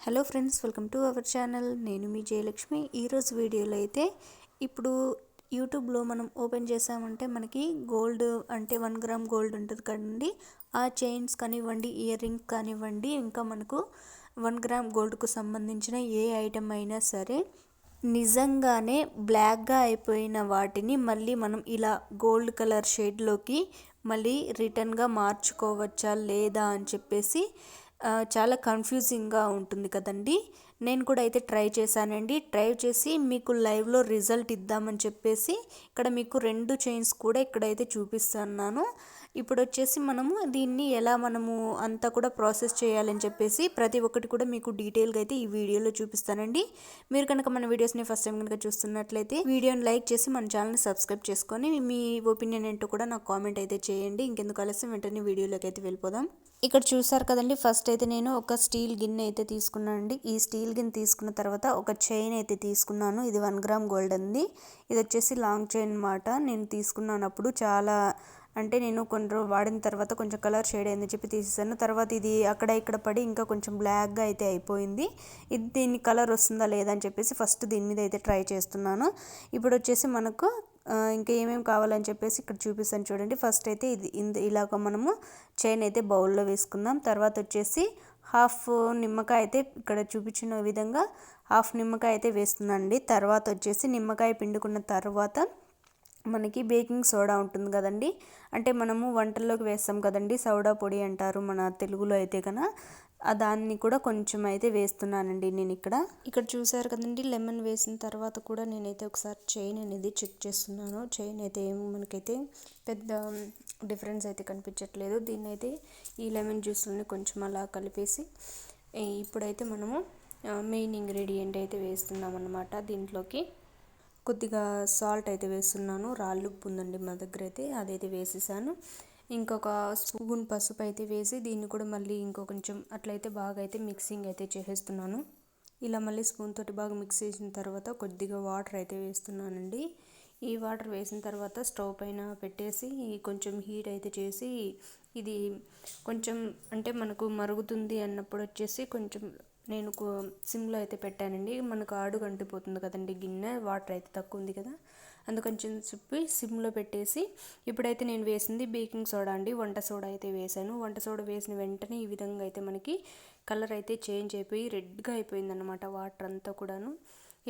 Hello friends welcome to our channel. నేను మీ జయలక్ష్మి. ఈరోజు వీడియోలో అయితే ఇప్పుడు యూట్యూబ్లో మనం ఓపెన్ చేసామంటే మనకి గోల్డ్ అంటే వన్ గ్రామ్ గోల్డ్ ఉంటుంది కదండి. ఆ చైన్స్ కానివ్వండి ఇయర్ రింగ్ కానివ్వండి ఇంకా మనకు వన్ గ్రామ్ గోల్డ్కు సంబంధించిన ఏ ఐటెం అయినా సరే నిజంగానే బ్లాక్గా అయిపోయిన వాటిని మళ్ళీ మనం ఇలా గోల్డ్ కలర్ షేడ్లోకి మళ్ళీ రిటర్న్గా మార్చుకోవచ్చా లేదా అని చెప్పేసి చాలా కన్ఫ్యూజింగ్గా ఉంటుంది కదండి. నేను కూడా అయితే ట్రై చేశానండి. ట్రై చేసి మీకు లైవ్లో రిజల్ట్ ఇద్దామని చెప్పేసి ఇక్కడ మీకు రెండు చైన్స్ కూడా ఇక్కడైతే చూపిస్తున్నాను. ఇప్పుడు వచ్చేసి మనము దీన్ని ఎలా మనము అంతా కూడా ప్రాసెస్ చేయాలని చెప్పేసి ప్రతి ఒక్కటి కూడా మీకు డీటెయిల్గా అయితే ఈ వీడియోలో చూపిస్తానండి. మీరు కనుక మన వీడియోస్ని ఫస్ట్ టైం కనుక చూస్తున్నట్లయితే వీడియోని లైక్ చేసి మన ఛానల్ని సబ్స్క్రైబ్ చేసుకొని మీ ఒపీనియన్ ఏంటో కూడా నాకు కామెంట్ అయితే చేయండి. ఇంకెందుకు ఆలస్యం? వెంటనే వీడియోలోకి అయితే వెళ్ళిపోదాం. ఇక్కడ చూసారు కదండి ఫస్ట్ అయితే నేను ఒక స్టీల్ గిన్నె అయితే తీసుకున్నాను అండి ఈ స్టీల్ గిన్నె తీసుకున్న తర్వాత ఒక చైన్ అయితే తీసుకున్నాను. ఇది వన్ గ్రామ్ గోల్డ్ అంది. ఇది వచ్చేసి లాంగ్ చైన్ అనమాట నేను తీసుకున్నాను అప్పుడు చాలా అంటే నేను కొన్ని వాడిన తర్వాత కొంచెం కలర్ షేడ్ అయింది చెప్పి తీసేసాను. తర్వాత ఇది అక్కడ ఇక్కడ పడి ఇంకా కొంచెం బ్లాక్గా అయితే అయిపోయింది. ఇది దీని కలర్ వస్తుందా లేదా అని చెప్పేసి ఫస్ట్ దీని మీద అయితే ట్రై చేస్తున్నాను. ఇప్పుడు వచ్చేసి మనకు ఇంకా ఏమేమి కావాలని చెప్పేసి ఇక్కడ చూపిస్తాను చూడండి. ఫస్ట్ అయితే ఇది ఇలాగ మనము చైన్ అయితే బౌల్లో వేసుకుందాం. తర్వాత వచ్చేసి హాఫ్ నిమ్మకాయ అయితే ఇక్కడ చూపించిన విధంగా హాఫ్ నిమ్మకాయ అయితే వేస్తుందండి. తర్వాత వచ్చేసి నిమ్మకాయ పిండుకున్న తర్వాత మనకి బేకింగ్ సోడా ఉంటుంది కదండి. అంటే మనము వంటల్లోకి వేస్తాం కదండి. సోడా పొడి అంటారు మన తెలుగులో అయితే కన. దాన్ని కూడా కొంచెం అయితే వేస్తున్నానండి నేను ఇక్కడ. ఇక్కడ చూసారు కదండి లెమన్ వేసిన తర్వాత కూడా నేనైతే ఒకసారి చైన్ అనేది చెక్ చేస్తున్నాను. చైన్ అయితే ఏమో మనకైతే పెద్ద డిఫరెన్స్ అయితే కనిపించట్లేదు. దీన్ని అయితే ఈ లెమన్ జ్యూస్లని కొంచెం అలా కలిపేసి ఇప్పుడైతే మనము మెయిన్ ఇంగ్రీడియంట్ అయితే వేస్తున్నాం అన్నమాట దీంట్లోకి కొద్దిగా సాల్ట్ అయితే వేస్తున్నాను. రాళ్ళు ఉప్పు ఉందండి మా దగ్గర అయితే అదైతే వేసేసాను. ఇంకొక స్పూన్ పసుపు అయితే వేసి దీన్ని కూడా మళ్ళీ ఇంకో కొంచెం అట్లయితే బాగా అయితే మిక్సింగ్ అయితే చేసేస్తున్నాను. ఇలా మళ్ళీ స్పూన్ తోటి బాగా మిక్స్ చేసిన తర్వాత కొద్దిగా వాటర్ అయితే వేస్తున్నానండి. ఈ వాటర్ వేసిన తర్వాత స్టవ్ పైన పెట్టేసి కొంచెం హీట్ అయితే చేసి ఇది కొంచెం అంటే మనకు మరుగుతుంది అన్నప్పుడు వచ్చేసి కొంచెం నేను సిమ్లో అయితే పెట్టానండి. మనకు ఆడు కంటిపోతుంది కదండి గిన్నె వాటర్ అయితే తక్కువ ఉంది కదా. అందుకని చెప్పి సిమ్లో పెట్టేసి ఇప్పుడైతే నేను వేసింది బేకింగ్ సోడా అండి. వంట సోడా అయితే వేసాను. వంట సోడా వేసిన వెంటనే ఈ విధంగా అయితే మనకి కలర్ అయితే చేంజ్ అయిపోయి రెడ్గా అయిపోయింది అనమాట వాటర్ అంతా కూడాను.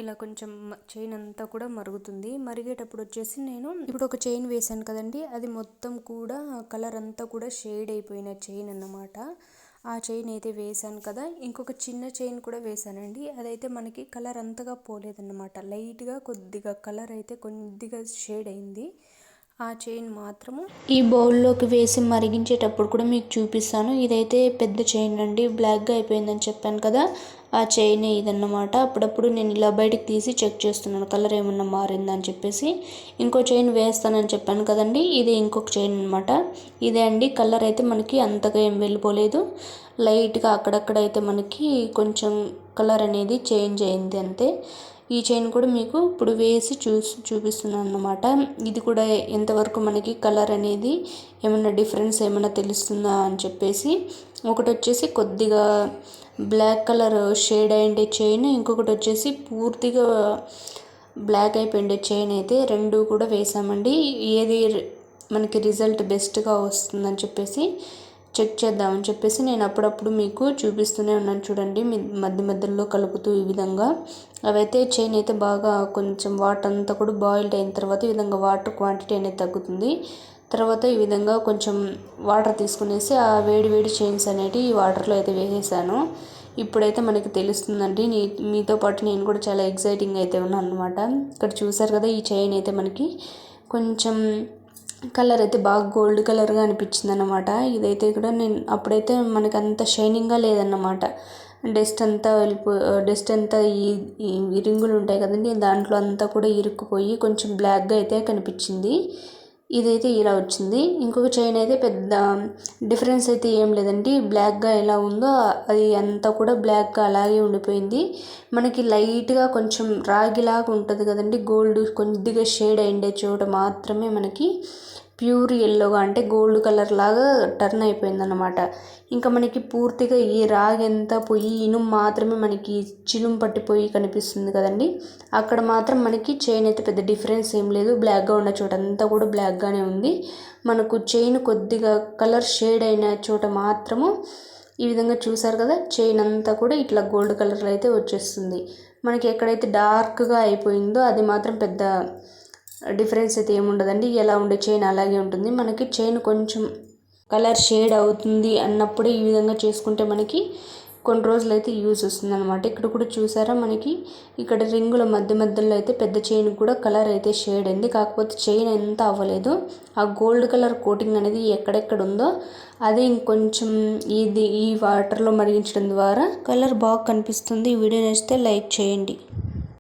ఇలా కొంచెం చైన్ అంతా కూడా మరుగుతుంది. మరిగేటప్పుడు వచ్చేసి నేను ఇప్పుడు ఒక చైన్ వేసాను కదండి. అది మొత్తం కూడా కలర్ అంతా కూడా షేడ్ అయిపోయిన చైన్ అన్నమాట. ఆ చైన్ అయితే వేసాను కదా ఇంకొక చిన్న చైన్ కూడా వేసానండి అదైతే మనకి కలర్ అంతగా పోలేదన్నమాట. లైట్గా కొద్దిగా కలర్ అయితే కొద్దిగా షేడ్ అయింది. ఆ చైన్ మాత్రము ఈ బౌల్లోకి వేసి మరిగించేటప్పుడు కూడా మీకు చూపిస్తాను. ఇదైతే పెద్ద చైన్ అండి బ్లాక్గా అయిపోయిందని చెప్పాను కదా. ఆ చైన్ ఇదన్నమాట. అప్పుడప్పుడు నేను ఇలా బయటికి తీసి చెక్ చేస్తున్నాను. కలర్ ఏమన్నా మారిందా అని చెప్పేసి. ఇంకో చైన్ వేస్తానని చెప్పాను కదండి. ఇది ఇంకొక చైన్ అనమాట ఇదే అండి. కలర్ అయితే మనకి అంతగా ఏం వెళ్ళిపోలేదు. లైట్గా అక్కడక్కడ అయితే మనకి కొంచెం కలర్ అనేది చేంజ్ అయింది అంతే. ఈ చైన్ కూడా మీకు ఇప్పుడు వేసి చూసి చూపిస్తున్నాను అన్నమాట. ఇది కూడా ఎంతవరకు మనకి కలర్ అనేది ఏమైనా డిఫరెన్స్ ఏమైనా తెలుస్తుందా అని చెప్పేసి. ఒకటి వచ్చేసి కొద్దిగా బ్లాక్ కలర్ షేడ్ అయ్యిండే చైన్ ఇంకొకటి వచ్చేసి పూర్తిగా బ్లాక్ అయిపోయిండే చైన్ అయితే రెండు కూడా వేసామండి. ఏది మనకి రిజల్ట్ బెస్ట్గా వస్తుందని చెప్పేసి చెక్ చేద్దామని చెప్పేసి నేను అప్పుడప్పుడు మీకు చూపిస్తూనే ఉన్నాను చూడండి. మీ మధ్య మధ్యలో కలుపుతూ ఈ విధంగా. అవైతే చైన్ అయితే బాగా కొంచెం వాటర్ అంతా కూడా బాయిల్డ్ అయిన తర్వాత ఈ విధంగా వాటర్ క్వాంటిటీ అనేది తగ్గుతుంది. తర్వాత ఈ విధంగా కొంచెం వాటర్ తీసుకునేసి ఆ వేడి వేడి చైన్స్ అనేటివి ఈ వాటర్లో అయితే వేసేసాను. ఇప్పుడైతే మనకి తెలుస్తుందండి నీ మీతో పాటు నేను కూడా చాలా ఎగ్జైటింగ్ అయితే ఉన్నాను అనమాట ఇక్కడ చూసారు కదా ఈ చైన్ అయితే మనకి కొంచెం కలర్ అయితే బాగా గోల్డ్ కలర్గా అనిపించింది అనమాట ఇదైతే కూడా నేను అప్పుడైతే మనకి అంత షైనింగ్గా లేదన్నమాట. డస్ట్ అంతా వెళ్ళిపో డస్ట్ అంతా ఈ రింగులు ఉంటాయి కదండి దాంట్లో అంతా కూడా ఇరుక్కుపోయి కొంచెం బ్లాక్గా అయితే కనిపించింది. ఇదైతే ఇలా వచ్చింది. ఇంకొక చైన్ అయితే పెద్ద డిఫరెన్స్ అయితే ఏం లేదండి. బ్లాక్గా ఎలా ఉందో అది అంతా కూడా బ్లాక్గా అలాగే ఉండిపోయింది. మనకి లైట్గా కొంచెం రాగిలాగా ఉంటుంది కదండి. గోల్డ్ కొద్దిగా షేడ్ అయిండే చోట మాత్రమే మనకి ప్యూర్ ఎల్లోగా అంటే గోల్డ్ కలర్ లాగా టర్న్ అయిపోయింది అనమాట ఇంకా మనకి పూర్తిగా ఈ రాగి ఎంత పోయి ఇనుము మాత్రమే మనకి చిలుము పట్టిపోయి కనిపిస్తుంది కదండి. అక్కడ మాత్రం మనకి చైన్ అయితే పెద్ద డిఫరెన్స్ ఏం లేదు. బ్లాక్గా ఉన్న చోట అంతా కూడా బ్లాక్గానే ఉంది. మనకు చైన్ కొద్దిగా కలర్ షేడ్ అయిన చోట మాత్రము ఈ విధంగా చూసారు కదా చైన్ అంతా కూడా ఇట్లా గోల్డ్ కలర్లో అయితే వచ్చేస్తుంది. మనకి ఎక్కడైతే డార్క్గా అయిపోయిందో అది మాత్రం పెద్ద డిఫరెన్స్ అయితే ఏముండదండి. ఎలా ఉండే చైన్ అలాగే ఉంటుంది. మనకి చైన్ కొంచెం కలర్ షేడ్ అవుతుంది అన్నప్పుడే ఈ విధంగా చేసుకుంటే మనకి కొన్ని రోజులు అయితే యూజ్ వస్తుంది అనమాట ఇక్కడ కూడా చూసారా మనకి? ఇక్కడ రింగుల మధ్య మధ్యలో అయితే పెద్ద చైన్ కూడా కలర్ అయితే షేడ్ అయింది. కాకపోతే చైన్ ఎంత అవ్వలేదు. ఆ గోల్డ్ కలర్ కోటింగ్ అనేది ఎక్కడెక్కడ ఉందో అదే ఇంకొంచెం ఇది ఈ వాటర్లో మరిగించడం ద్వారా కలర్ బాగా కనిపిస్తుంది. ఈ వీడియో నచ్చితే లైక్ చేయండి.